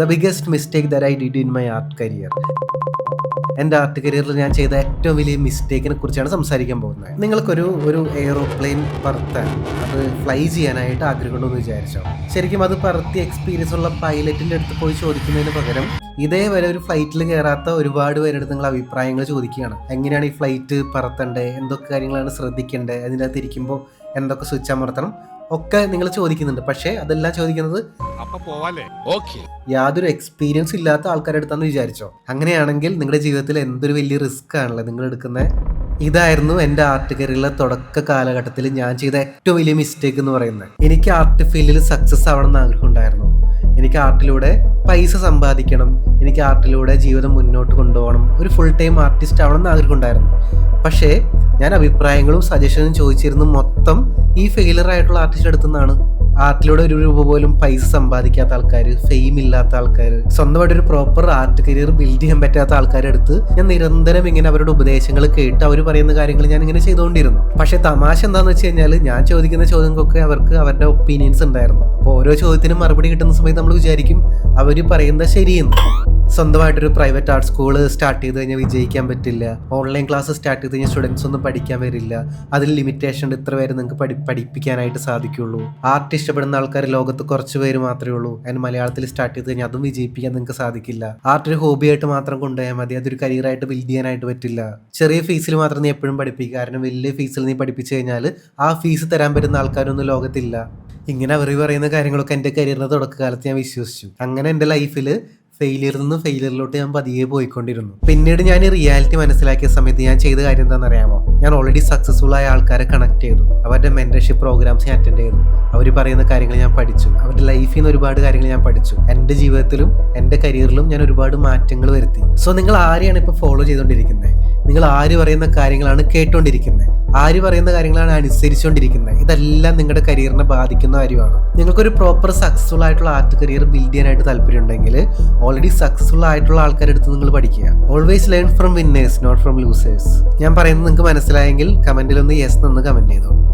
The biggest mistake that I did in my art career എന്റെ art കരിയറിൽ ഞാൻ ചെയ്ത ഏറ്റവും വലിയ മിസ്റ്റേക്കിനെ കുറിച്ചാണ് സംസാരിക്കാൻ പോകുന്നത്. നിങ്ങൾക്കൊരു ഒരു എയ്റോപ്ലെയിൻ പറത്താൻ അത് ഫ്ലൈ ചെയ്യാനായിട്ട് ആഗ്രഹമുണ്ടെന്ന് വിചാരിച്ചോ? ശരിക്കും അത് പറത്തി എക്സ്പീരിയൻസ് ഉള്ള പൈലറ്റിന്റെ അടുത്ത് പോയി ചോദിക്കുന്നതിന് പകരം ഇതേവരെ ഒരു ഫ്ലൈറ്റിൽ കയറാത്ത ഒരുപാട് പേരുടെ നിങ്ങൾ അഭിപ്രായങ്ങൾ ചോദിക്കുകയാണ്. എങ്ങനെയാണ് ഈ ഫ്ലൈറ്റ് പറത്തണ്ടേ എന്തൊക്കെ കാര്യങ്ങളാണ് ശ്രദ്ധിക്കേണ്ടത്? അതിന്റെ അകത്ത് ഇരിക്കുമ്പോൾ എന്തൊക്കെ സ്വിച്ച് അമർത്തണം? ഒക്കെ നിങ്ങൾ ചോദിക്കുന്നുണ്ട്. പക്ഷേ അതെല്ലാം ചോദിക്കുന്നത് അപ്പൊ പോവാലേ ഓക്കെ. യാതൊരു എക്സ്പീരിയൻസ് ഇല്ലാത്ത ആൾക്കാരുടെ അടുത്താന്ന് വിചാരിച്ചോ? അങ്ങനെയാണെങ്കിൽ നിങ്ങളുടെ ജീവിതത്തിൽ എന്തൊരു വലിയ റിസ്ക് ആണല്ലോ നിങ്ങൾ എടുക്കുന്ന? ഇതായിരുന്നു എന്റെ ആർട്ട് കരിയറിലെ തുടക്ക കാലഘട്ടത്തിൽ ഞാൻ ചെയ്ത ഏറ്റവും വലിയ മിസ്റ്റേക്ക് എന്ന് പറയുന്നത്. എനിക്ക് ആർട്ട് ഫീൽഡിൽ സക്സസ് ആവണം എന്ന് ആഗ്രഹം ഉണ്ടായിരുന്നു. എനിക്ക് ആർട്ടിലൂടെ പൈസ സമ്പാദിക്കണം. എനിക്ക് ആർട്ടിലൂടെ ജീവിതം മുന്നോട്ട് കൊണ്ടുപോകണം. ഒരു ഫുൾ ടൈം ആർട്ടിസ്റ്റ് ആവണം എന്ന് ആഗ്രഹം ഉണ്ടായിരുന്നു. പക്ഷേ ഞാൻ അഭിപ്രായങ്ങളും സജഷനും ചോദിച്ചിരുന്നു. മൊത്തം ഈ ഫെയിലർ ആയിട്ടുള്ള ആർട്ടിസ്റ്റ് അടുത്തു നിന്നാണ് ആർട്ടിലൂടെ ഒരു രൂപ പോലും പൈസ സമ്പാദിക്കാത്ത ആൾക്കാർ ഫെയിം ഇല്ലാത്ത ആൾക്കാർ സ്വന്തമായിട്ട് ഒരു പ്രോപ്പർ ആർട്ട് കരിയർ ബിൽഡ് ചെയ്യാൻ പറ്റാത്ത ആൾക്കാരെടുത്ത് ഞാൻ നിരന്തരം ഇങ്ങനെ അവരുടെ ഉപദേശങ്ങൾ കേട്ട് അവർ പറയുന്ന കാര്യങ്ങൾ ഞാൻ ഇങ്ങനെ ചെയ്തുകൊണ്ടിരുന്നു. പക്ഷെ തമാശ എന്താണെന്ന് വെച്ച് കഴിഞ്ഞാൽ ഞാൻ ചോദിക്കുന്ന ചോദ്യങ്ങൾക്കൊക്കെ അവർക്ക് അവരുടെ ഒപ്പീനിയൻസ് ഉണ്ടായിരുന്നു. അപ്പോൾ ഓരോ ചോദ്യത്തിനും മറുപടി കിട്ടുന്ന സമയത്ത് നമ്മൾ വിചാരിക്കും അവർ പറയുന്നത് ശരിയെന്ന്. സ്വന്തമായിട്ടൊരു പ്രൈവറ്റ് ആർട്ട് സ്കൂൾ സ്റ്റാർട്ട് ചെയ്ത് കഴിഞ്ഞാൽ വിജയിക്കാൻ പറ്റില്ല. ഓൺലൈൻ ക്ലാസ് സ്റ്റാർട്ട് ചെയ്ത് കഴിഞ്ഞാൽ സ്റ്റുഡൻസ് ഒന്നും പഠിക്കാൻ വരില്ല. അതിൽ ലിമിറ്റേഷൻ ഉണ്ട്. ഇത്ര പേര് നിങ്ങൾക്ക് പഠി പഠിപ്പിക്കാനായിട്ട് സാധിക്കുള്ളൂ. ആർട്ട് ഇഷ്ടപ്പെടുന്ന ആൾക്കാർ ലോകത്ത് കുറച്ച് പേര് മാത്രമേ ഉള്ളൂ. അതിന് മലയാളത്തിൽ സ്റ്റാർട്ട് ചെയ്ത് കഴിഞ്ഞാൽ അതും വിജയിപ്പിക്കാൻ നിങ്ങൾക്ക് സാധിക്കില്ല. ആർട്ട് ഒരു ഹോബിയായിട്ട് മാത്രം കൊണ്ടുപോയാൽ മതി. അതൊരു കരിയറായിട്ട് ബിൽഡ് ചെയ്യാനായിട്ട് പറ്റില്ല. ചെറിയ ഫീസിൽ മാത്രം നീ എപ്പോഴും പഠിപ്പിക്കുക. കാരണം വലിയ ഫീസിൽ നീ പഠിപ്പിച്ചു കഴിഞ്ഞാൽ ആ ഫീസ് തരാൻ പറ്റുന്ന ആൾക്കാരൊന്നും ലോകത്തില്ല. ഇങ്ങനെ അവർ പറയുന്ന കാര്യങ്ങളൊക്കെ എന്റെ കരിയറിന്റെ തുടക്കകാലത്ത് ഞാൻ വിശ്വസിച്ചു. അങ്ങനെ എന്റെ ലൈഫിൽ ഫെയിലിയറിൽ നിന്ന് ഫെയിലിയറിലോട്ട് ഞാൻ പതിയെ പോയിക്കൊണ്ടിരുന്നു. പിന്നീട് ഞാൻ റിയാലിറ്റി മനസ്സിലാക്കിയ സമയത്ത് ഞാൻ ചെയ്ത കാര്യം എന്താണെന്ന് അറിയാമോ ഞാൻ ഓൾറെഡി സക്സസ്ഫുൾ ആയ ആൾക്കാരെ കണക്ട് ചെയ്തു. അവരുടെ മെന്റർഷിപ്പ് പ്രോഗ്രാംസ് ഞാൻ അറ്റൻഡ് ചെയ്തു. അവർ പറയുന്ന കാര്യങ്ങൾ ഞാൻ പഠിച്ചു. അവരുടെ ലൈഫിൽ നിന്ന് ഒരുപാട് കാര്യങ്ങൾ ഞാൻ പഠിച്ചു. എന്റെ ജീവിതത്തിലും എന്റെ കരിയറിലും ഞാൻ ഒരുപാട് മാറ്റങ്ങൾ വരുത്തി. സോ നിങ്ങൾ ആരെയാണ് ഇപ്പോൾ ഫോളോ ചെയ്തുകൊണ്ടിരിക്കുന്നത്? നിങ്ങൾ ആര് പറയുന്ന കാര്യങ്ങളാണ് കേട്ടുകൊണ്ടിരിക്കുന്നത്? ആര് പറയുന്ന കാര്യങ്ങളാണ് അനുസരിച്ചുകൊണ്ടിരിക്കുന്നത് ഇതെല്ലാം നിങ്ങളുടെ കരിയറിനെ ബാധിക്കുന്ന കാര്യമാണ്. നിങ്ങൾക്കൊരു പ്രോപ്പർ സക്സസ്ഫുൾ ആയിട്ടുള്ള ആർട്ട് കരിയർ ബിൽഡ് ചെയ്യാനായിട്ട് താല്പര്യമുണ്ടെങ്കിൽ ഓൾറെഡി സക്സസ്ഫുൾ ആയിട്ടുള്ള ആൾക്കാരുടെ അടുത്ത് നിങ്ങൾ പഠിക്കുക. Always learn from winners not from losers ഞാൻ പറയുന്നത് നിങ്ങൾക്ക് മനസ്സിലായെങ്കിൽ കമന്റിൽ ഒന്ന് യെസ് എന്ന് കമന്റ് ചെയ്തോളൂ.